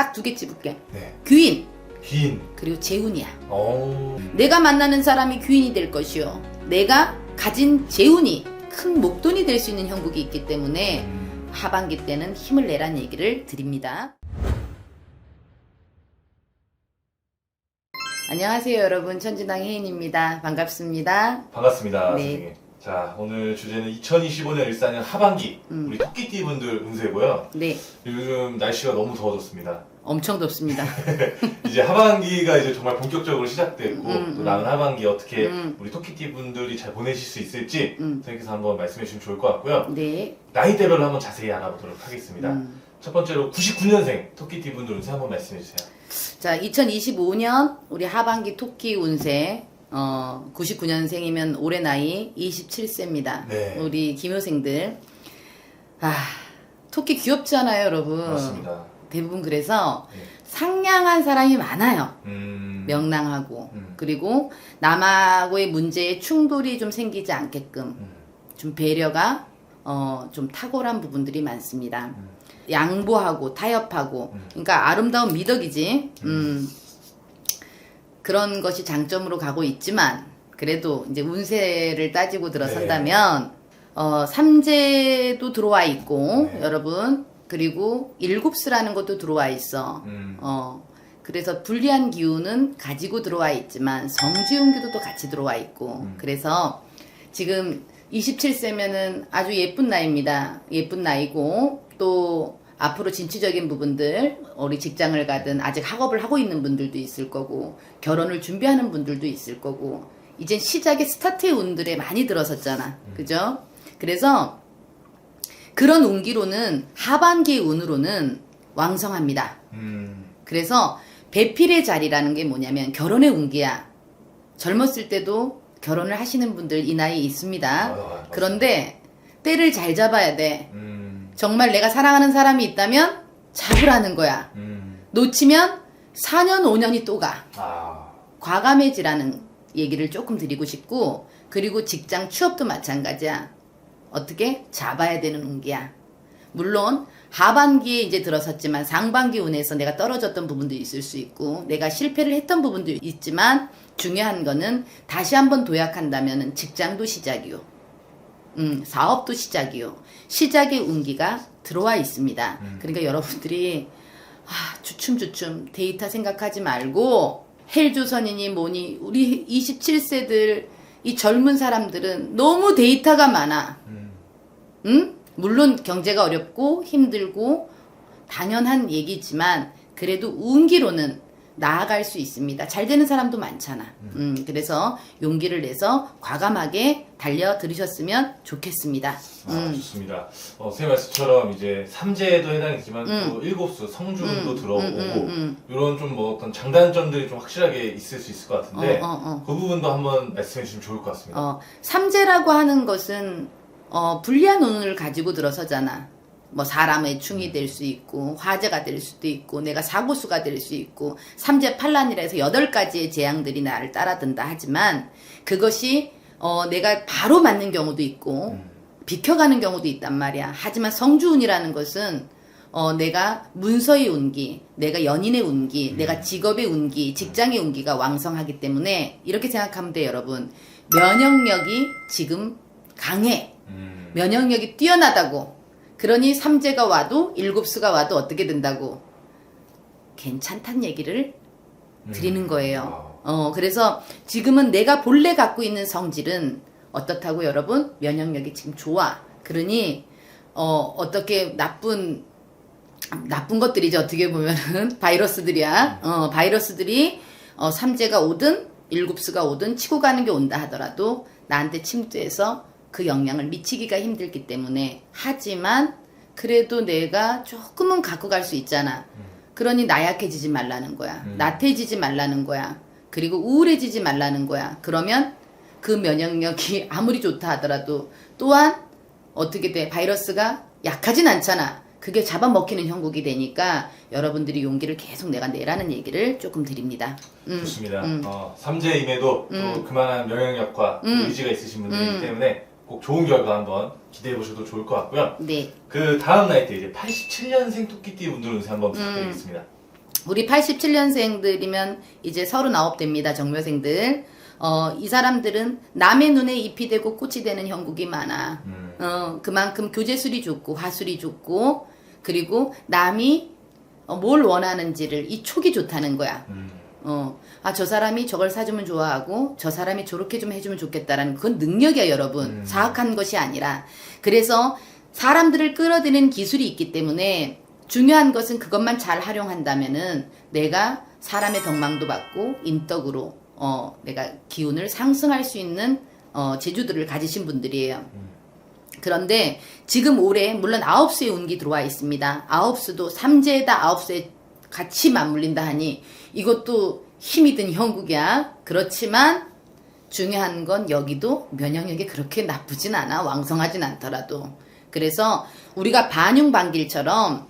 딱 두개 찝을게. 네. 귀인 귀인. 그리고 재운이야. 어. 내가 만나는 사람이 귀인이 될 것이요. 내가 가진 재운이 큰 목돈이 될 수 있는 형국이 있기 때문에 음. 하반기 때는 힘을 내란 얘기를 드립니다. 안녕하세요 여러분 천진당 혜인입니다. 반갑습니다. 반갑습니다. 네. 선생님. 자, 오늘 주제는 2025년 일사년 하반기 음. 우리 토끼띠 분들 운세고요. 네 요즘 날씨가 너무 더워졌습니다. 엄청 덥습니다. 이제 하반기가 이제 정말 본격적으로 시작됐고 음, 또 음. 남은 하반기 어떻게 음. 우리 토끼띠 분들이 잘 보내실 수 있을지 음. 선생님께서 한번 말씀해 주시면 좋을 것 같고요. 네. 나이대별로 한번 자세히 알아보도록 하겠습니다. 음. 첫 번째로 99년생 토끼띠 분들 운세 한번 말씀해 주세요. 자 2025년 우리 하반기 토끼 운세 어 99년생이면 올해 나이 27세입니다. 네. 우리 기묘생들 아 토끼 귀엽지 않아요 여러분? 맞습니다. 대부분 그래서 네. 상냥한 사람이 많아요. 음. 명랑하고 음. 그리고 남하고의 문제에 충돌이 좀 생기지 않게끔 음. 좀 배려가 어, 좀 탁월한 부분들이 많습니다. 음. 양보하고 타협하고 음. 그러니까 아름다운 미덕이지. 음. 그런 것이 장점으로 가고 있지만 그래도 이제 운세를 따지고 들어선다면 어, 삼재도 들어와 있고 네. 여러분 그리고 일곱수라는 것도 들어와 있어. 음. 어, 그래서 불리한 기운은 가지고 들어와 있지만 성지운기도 또 같이 들어와 있고 음. 그래서 지금 27세면은 아주 예쁜 나이입니다. 예쁜 나이고 또 앞으로 진취적인 부분들 우리 직장을 가든 아직 학업을 하고 있는 분들도 있을 거고 결혼을 준비하는 분들도 있을 거고 이제 시작의 스타트의 운들에 많이 들어섰잖아. 그죠? 그래서 그런 운기로는 하반기의 운으로는 왕성합니다. 음. 그래서 배필의 자리라는 게 뭐냐면 결혼의 운기야. 젊었을 때도 결혼을 하시는 분들 이 나이에 있습니다. 아, 맞습니다. 그런데 때를 잘 잡아야 돼. 음. 정말 내가 사랑하는 사람이 있다면 잡으라는 거야. 음. 놓치면 4년, 5년이 또 가. 아. 과감해지라는 얘기를 조금 드리고 싶고, 그리고 직장 취업도 마찬가지야. 어떻게? 잡아야 되는 운기야. 물론, 하반기에 이제 들어섰지만 상반기 운에서 내가 떨어졌던 부분도 있을 수 있고, 내가 실패를 했던 부분도 있지만, 중요한 거는 다시 한번 도약한다면 직장도 시작이요. 음, 사업도 시작이요. 시작의 운기가 들어와 있습니다. 음. 그러니까 여러분들이 아, 주춤주춤 데이터 생각하지 말고 헬조선이니 뭐니 우리 27세들 이 젊은 사람들은 너무 데이터가 많아. 음. 응? 물론 경제가 어렵고 힘들고 당연한 얘기지만 그래도 운기로는 나아갈 수 있습니다. 잘 되는 사람도 많잖아. 음, 그래서 용기를 내서 과감하게 달려 들으셨으면 좋겠습니다. 아, 음. 좋습니다. 어, 선생님 말씀처럼 이제 삼재에도 해당이지만 음. 또 일곱수 성주도 음, 들어오고 음, 음, 음. 이런 좀 뭐 어떤 장단점들이 좀 확실하게 있을 수 있을 것 같은데 어, 어, 어. 그 부분도 한번 말씀해 주시면 좋을 것 같습니다. 어, 삼재라고 하는 것은 어, 불리한 운을 가지고 들어서잖아. 뭐 사람의 충이 될 수 있고 화재가 될 수도 있고 내가 사고수가 될 수 있고 삼재 팔란이라 해서 여덟 가지의 재앙들이 나를 따라든다 하지만 그것이 어, 내가 바로 맞는 경우도 있고 음. 비켜가는 경우도 있단 말이야. 하지만 성주운이라는 것은 어, 내가 문서의 운기, 내가 연인의 운기, 음. 내가 직업의 운기, 직장의 운기가 왕성하기 때문에 이렇게 생각하면 돼, 여러분. 면역력이 지금 강해. 음. 면역력이 뛰어나다고. 그러니 삼재가 와도 일곱수가 와도 어떻게 된다고. 괜찮단 얘기를 음. 드리는 거예요. 아. 어, 그래서 지금은 내가 본래 갖고 있는 성질은 어떻다고 여러분? 면역력이 지금 좋아. 그러니, 어, 어떻게 나쁜, 나쁜 것들이지, 어떻게 보면은. 바이러스들이야. 어, 바이러스들이, 어, 삼재가 오든, 일곱수가 오든 치고 가는 게 온다 하더라도 나한테 침투해서 그 영향을 미치기가 힘들기 때문에. 하지만, 그래도 내가 조금은 갖고 갈 수 있잖아. 그러니 나약해지지 말라는 거야. 음. 나태해지지 말라는 거야. 그리고 우울해지지 말라는 거야. 그러면 그 면역력이 아무리 좋다 하더라도 또한 어떻게 돼? 바이러스가 약하진 않잖아. 그게 잡아먹히는 형국이 되니까 여러분들이 용기를 계속 내가 내라는 얘기를 조금 드립니다. 음, 좋습니다. 음. 어, 삼재임에도 또 음. 그만한 면역력과 음. 의지가 있으신 분들이기 음. 때문에 꼭 좋은 결과 한번 기대해 보셔도 좋을 것 같고요. 네. 그 다음 나이 때 이제 87년생 토끼띠 분들 운세 한번 부탁드리겠습니다. 우리 87년생들이면 이제 39 됩니다. 정묘생들. 어, 이 사람들은 남의 눈에 잎이 되고 꽃이 되는 형국이 많아. 음. 어, 그만큼 교재술이 좋고 화술이 좋고 그리고 남이 어, 뭘 원하는지를 이 촉이 좋다는 거야. 음. 어, 아, 저 사람이 저걸 사주면 좋아하고, 저 사람이 저렇게 좀 해주면 좋겠다라는 그건 능력이야, 여러분. 음. 사악한 것이 아니라. 그래서 사람들을 끌어들이는 기술이 있기 때문에 중요한 것은 그것만 잘 활용한다면은 내가 사람의 덕망도 받고 인덕으로, 어, 내가 기운을 상승할 수 있는, 어, 재주들을 가지신 분들이에요. 그런데 지금 올해 물론 아홉수의 운기 들어와 있습니다. 아홉수도 삼재에다 아홉수에 같이 맞물린다 하니 이것도 힘이 든 형국이야. 그렇지만 중요한 건 여기도 면역력이 그렇게 나쁘진 않아. 왕성하진 않더라도. 그래서 우리가 반용반길처럼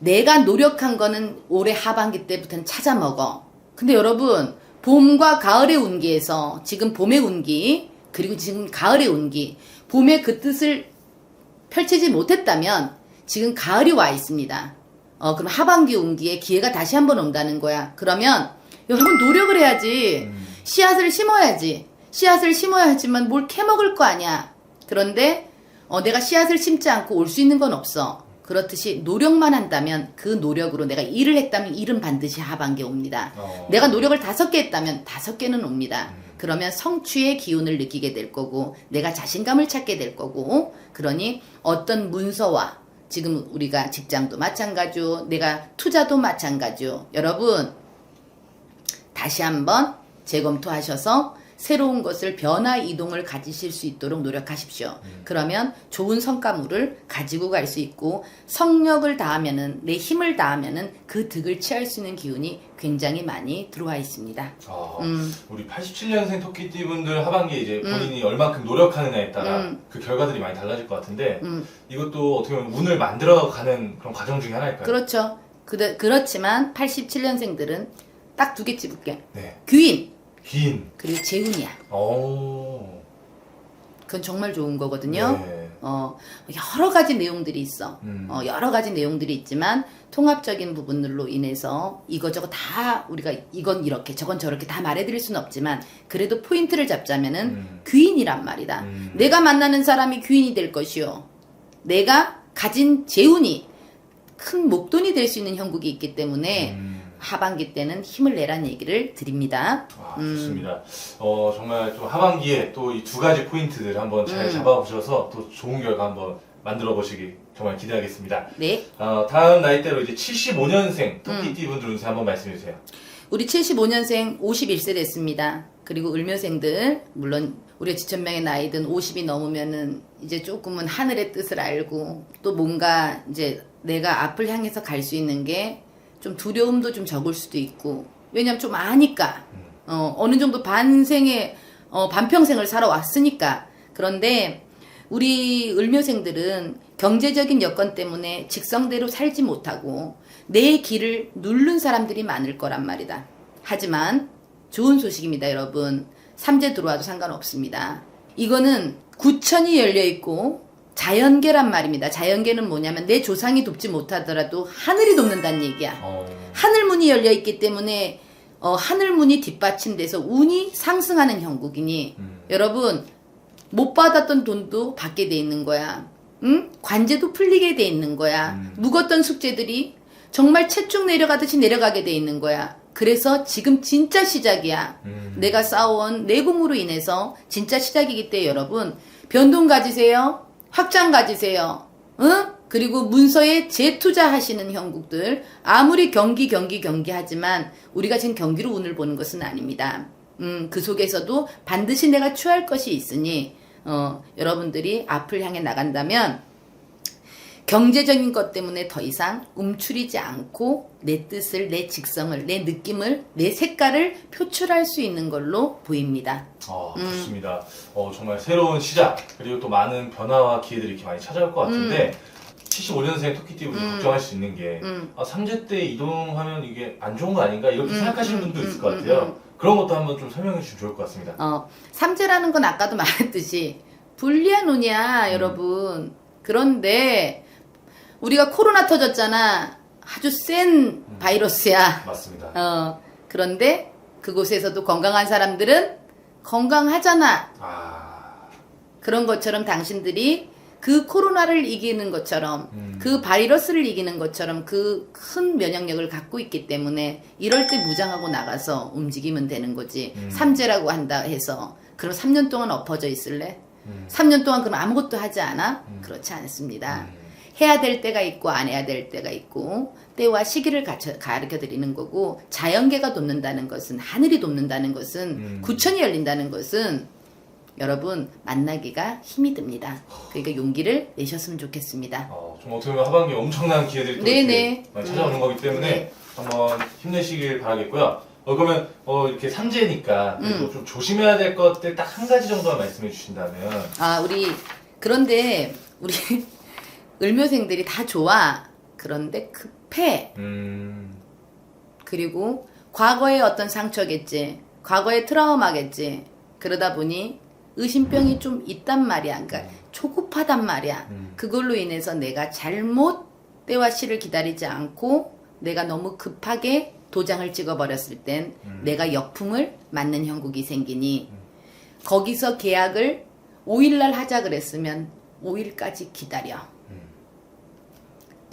내가 노력한 거는 올해 하반기 때부터는 찾아 먹어. 근데 여러분, 봄과 가을의 운기에서 지금 봄의 운기, 그리고 지금 가을의 운기, 봄의 그 뜻을 펼치지 못했다면 지금 가을이 와 있습니다. 어, 그럼 하반기 운기에 기회가 다시 한 번 온다는 거야. 그러면 여러분 노력을 해야지. 음. 씨앗을 심어야지. 씨앗을 심어야 하지만 뭘 캐먹을 거 아니야. 그런데 어, 내가 씨앗을 심지 않고 올 수 있는 건 없어. 그렇듯이 노력만 한다면 그 노력으로 내가 일을 했다면 일은 반드시 하반기에 옵니다. 어. 내가 노력을 다섯 개 했다면 다섯 개는 옵니다. 음. 그러면 성취의 기운을 느끼게 될 거고, 내가 자신감을 찾게 될 거고, 그러니 어떤 문서와 지금 우리가 직장도 마찬가지요, 내가 투자도 마찬가지요. 여러분, 다시 한번 재검토하셔서 새로운 것을 변화 이동을 가지실 수 있도록 노력하십시오. 그러면 좋은 성과물을 가지고 갈 수 있고 성력을 다하면은 내 힘을 다하면은 그 득을 취할 수 있는 기운이 굉장히 많이 들어와 있습니다. 아, 음. 우리 87년생 토끼띠 분들 하반기에 이제 본인이 얼만큼 노력하느냐에 따라 음. 그 결과들이 많이 달라질 것 같은데 음. 이것도 어떻게 보면 운을 만들어가는 그런 과정 중에 하나일까요? 그렇죠. 그, 그렇지만 87년생들은 딱 두개 찝을게. 네. 귀인 긴. 그리고 재운이야. 오. 그건 정말 좋은 거거든요. 네. 어, 여러 가지 내용들이 있어. 음. 어, 여러 가지 내용들이 있지만 통합적인 부분들로 인해서 이거저거 다 우리가 이건 이렇게 저건 저렇게 다 말해드릴 수는 없지만 그래도 포인트를 잡자면은 음. 귀인이란 말이다. 음. 내가 만나는 사람이 귀인이 될 것이요. 내가 가진 재운이 큰 목돈이 될 수 있는 형국이 있기 때문에 음. 하반기 때는 힘을 내란 얘기를 드립니다. 아, 음. 좋습니다. 어, 정말 좀 하반기에 또 이 두 가지 포인트들 한번 잘 음. 잡아보셔서 또 좋은 결과 한번 만들어 보시기 정말 기대하겠습니다. 네. 어, 다음 나이대로 이제 75년생 음. 토끼띠 분들 운세 한번 말씀해 주세요. 우리 75년생 51세 됐습니다. 그리고 을묘생들 물론 우리 지천명의 나이든 50이 넘으면은 이제 조금은 하늘의 뜻을 알고 또 뭔가 이제 내가 앞을 향해서 갈 수 있는 게 좀 두려움도 좀 적을 수도 있고 왜냐면 좀 아니까 어, 어느 정도 반생의 어, 반평생을 살아왔으니까 그런데 우리 을묘생들은 경제적인 여건 때문에 직성대로 살지 못하고 내 길을 누른 사람들이 많을 거란 말이다. 하지만 좋은 소식입니다, 여러분. 삼재 들어와도 상관없습니다. 이거는 구천이 열려 있고 자연계란 말입니다. 자연계는 뭐냐면 내 조상이 돕지 못하더라도 하늘이 돕는다는 얘기야. 어, 하늘 문이 열려 있기 때문에 어, 하늘 문이 뒷받침돼서 운이 상승하는 형국이니 음. 여러분 못 받았던 돈도 받게 돼 있는 거야. 응? 관제도 풀리게 돼 있는 거야. 음. 묵었던 숙제들이 정말 채쭉 내려가듯이 내려가게 돼 있는 거야. 그래서 지금 진짜 시작이야. 음. 내가 쌓아온 내공으로 인해서 진짜 시작이기 때문에 여러분 변동 가지세요. 확장 가지세요. 응? 그리고 문서에 재투자하시는 형국들 아무리 경기 경기 경기 하지만 우리가 지금 경기로 운을 보는 것은 아닙니다. 음, 그 속에서도 반드시 내가 취할 것이 있으니 어, 여러분들이 앞을 향해 나간다면 경제적인 것 때문에 더 이상 움츠리지 않고 내 뜻을, 내 직성을, 내 느낌을, 내 색깔을 표출할 수 있는 걸로 보입니다. 아, 음. 좋습니다. 어, 정말 새로운 시작, 그리고 또 많은 변화와 기회들이 이렇게 많이 찾아올 것 같은데, 75년생 토끼띠 분들 음. 걱정할 수 있는 게, 음. 아, 3제 때 이동하면 이게 안 좋은 거 아닌가? 이렇게 음, 생각하시는 음, 분도 음, 있을 것 음, 같아요. 음. 그런 것도 한번 좀 설명해 주시면 좋을 것 같습니다. 어, 삼재라는 건 아까도 말했듯이 불리한 운이야, 여러분. 그런데 우리가 코로나 터졌잖아. 아주 센 바이러스야. 맞습니다. 어, 그런데 그곳에서도 건강한 사람들은 건강하잖아. 아, 그런 것처럼 당신들이 그 코로나를 이기는 것처럼 음. 그 바이러스를 이기는 것처럼 그 큰 면역력을 갖고 있기 때문에 이럴 때 무장하고 나가서 움직이면 되는 거지. 음. 삼재라고 한다 해서 그럼 3년 동안 엎어져 있을래? 음. 3년 동안 그럼 아무것도 하지 않아? 음. 그렇지 않습니다. 음. 해야 될 때가 있고 안 해야 될 때가 있고 때와 시기를 가르쳐, 드리는 거고 자연계가 돕는다는 것은 하늘이 돕는다는 것은 음. 구천이 열린다는 것은 여러분 만나기가 힘이 듭니다. 그러니까 용기를 내셨으면 좋겠습니다. 어, 좀 어떻게 보면 하반기 엄청난 기회들이 또 네네. 많이 찾아오는 음. 거기 때문에 네. 한번 힘내시길 바라겠고요. 어, 그러면 어, 이렇게 삼재니까 음. 좀 조심해야 될 것들 딱 한 가지 정도만 말씀해 주신다면 아 우리 그런데 우리 을묘생들이 다 좋아. 그런데 급해. 음, 그리고 과거의 어떤 상처겠지. 과거의 트라우마겠지. 그러다 보니 의심병이 좀 있단 말이야. 그러니까 초급하단 말이야. 음. 그걸로 인해서 내가 잘못 때와 시를 기다리지 않고 내가 너무 급하게 도장을 찍어버렸을 땐 음. 내가 역풍을 맞는 형국이 생기니 거기서 계약을 5일날 하자 그랬으면 5일까지 기다려.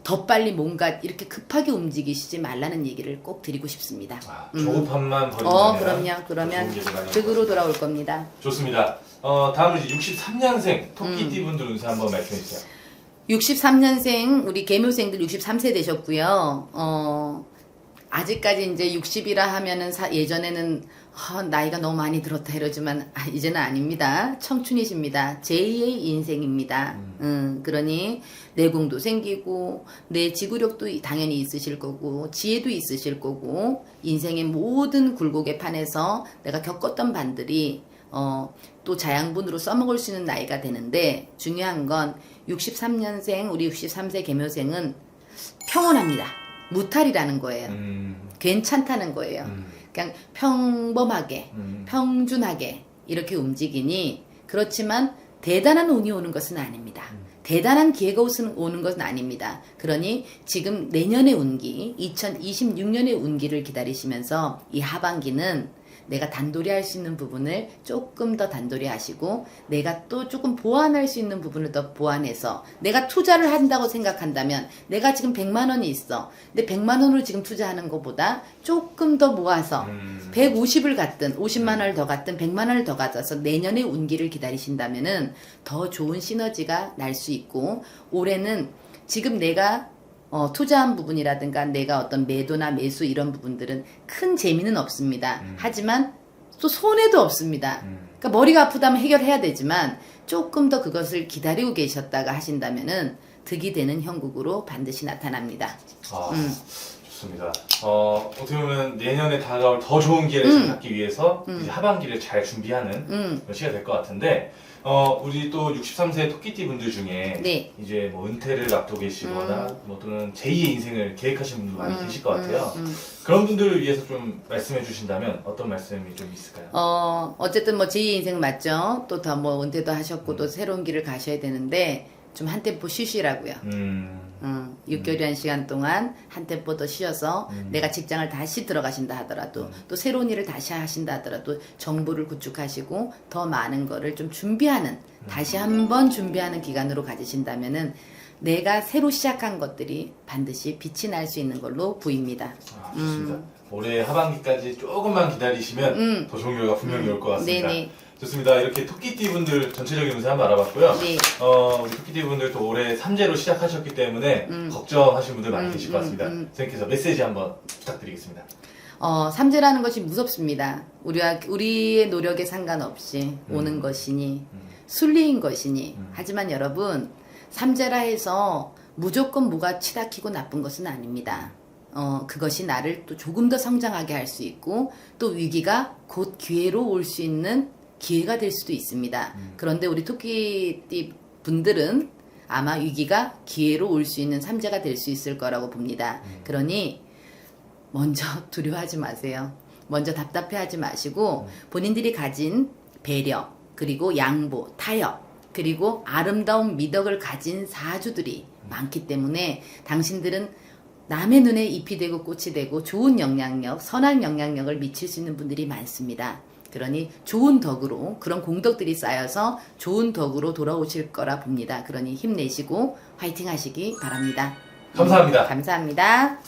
음. 더 빨리 뭔가 이렇게 급하게 움직이시지 말라는 얘기를 꼭 드리고 싶습니다. 아, 음. 조급함만 버리면 어, 그럼요. 그러면 득으로 돌아올 겁니다. 좋습니다. 어, 다음은 이제 63년생 음. 토끼띠 분들 운세 한번 말씀해 주세요. 63년생 우리 개묘생들 63세 되셨고요. 어 아직까지 이제 60이라 하면은 사- 예전에는 아, 나이가 너무 많이 들었다 이러지만 아, 이제는 아닙니다. 청춘이십니다. 제2의 인생입니다. 음, 그러니 내공도 생기고 내 지구력도 당연히 있으실 거고 지혜도 있으실 거고 인생의 모든 굴곡의 판에서 내가 겪었던 반들이 어, 또 자양분으로 써먹을 수 있는 나이가 되는데 중요한 건 63년생 우리 63세 개묘생은 평온합니다. 무탈이라는 거예요. 음, 괜찮다는 거예요. 음, 그냥 평범하게 음. 평준하게 이렇게 움직이니 그렇지만 대단한 운이 오는 것은 아닙니다. 대단한 기회가 오는 것은 아닙니다. 그러니 지금 내년의 운기, 2026년의 운기를 기다리시면서 이 하반기는 내가 단돌이 할 수 있는 부분을 조금 더 단돌이 하시고 내가 또 조금 보완할 수 있는 부분을 더 보완해서 내가 투자를 한다고 생각한다면 내가 지금 100만 원이 있어. 근데 100만 원을 지금 투자하는 것보다 조금 더 모아서 음. 150을 갖든 50만 원을 더 갖든 100만 원을 더 가져서 내년의 운기를 기다리신다면은 더 좋은 시너지가 날 수 있고 올해는 지금 내가 어, 투자한 부분이라든가 내가 어떤 매도나 매수 이런 부분들은 큰 재미는 없습니다. 음. 하지만 또 손해도 없습니다. 음. 그러니까 머리가 아프다면 해결해야 되지만 조금 더 그것을 기다리고 계셨다가 하신다면은 득이 되는 형국으로 반드시 나타납니다. 아, 음. 좋습니다. 어, 어떻게 보면 내년에 다가올 더 좋은 기회를 음. 잡기 위해서 음. 이제 하반기를 잘 준비하는 음, 그런 시가 될 것 같은데, 어, 우리 또 63세 토끼띠 분들 중에 네. 이제 뭐 은퇴를 앞두고 계시거나 뭐 또는 제2의 인생을 계획하시는 분들 많이 음, 계실 것 같아요. 음, 음. 그런 분들을 위해서 좀 말씀해 주신다면 어떤 말씀이 좀 있을까요? 어, 어쨌든 뭐 제2 인생 맞죠? 또 더 뭐 은퇴도 하셨고 또 새로운 길을 가셔야 되는데 좀 한 템포 쉬시라고요. 음, 음, 6개월이라는 시간 동안 한 템포 더 쉬어서 음. 내가 직장을 다시 들어가신다 하더라도 또 새로운 일을 다시 하신다 하더라도 정보를 구축하시고 더 많은 거를 좀 준비하는 다시 한번 준비하는 기간으로 가지신다면은 내가 새로 시작한 것들이 반드시 빛이 날 수 있는 걸로 보입니다. 아, 좋습니다. 올해 하반기까지 조금만 기다리시면 음. 더 좋은 결과 분명히 올 것 같습니다. 네네. 좋습니다. 이렇게 토끼띠 분들 전체적인 운세 한번 알아봤고요. 네. 어, 우리 토끼띠 분들 또 올해 삼재로 시작하셨기 때문에 음. 걱정하시는 분들 많이 음, 계실 것 음, 같습니다. 음. 선생님께서 메시지 한번 부탁드리겠습니다. 어, 삼재라는 것이 무섭습니다. 우리와 우리의 노력에 상관없이 오는 것이니 음. 순리인 것이니 음. 하지만 여러분 삼재라 해서 무조건 뭐가 치닫히고 나쁜 것은 아닙니다. 어, 그것이 나를 또 조금 더 성장하게 할 수 있고 또 위기가 곧 기회로 올 수 있는 기회가 될 수도 있습니다. 음. 그런데 우리 토끼띠 분들은 아마 위기가 기회로 올 수 있는 삼재가 될 수 있을 거라고 봅니다. 음. 그러니 먼저 두려워하지 마세요. 먼저 답답해하지 마시고 본인들이 가진 배려 그리고 양보, 타협 그리고 아름다운 미덕을 가진 사주들이 많기 때문에 당신들은 남의 눈에 잎이 되고 꽃이 되고 좋은 영향력, 선한 영향력을 미칠 수 있는 분들이 많습니다. 그러니 좋은 덕으로 그런 공덕들이 쌓여서 좋은 덕으로 돌아오실 거라 봅니다. 그러니 힘내시고 화이팅 하시기 바랍니다. 감사합니다. 감사합니다.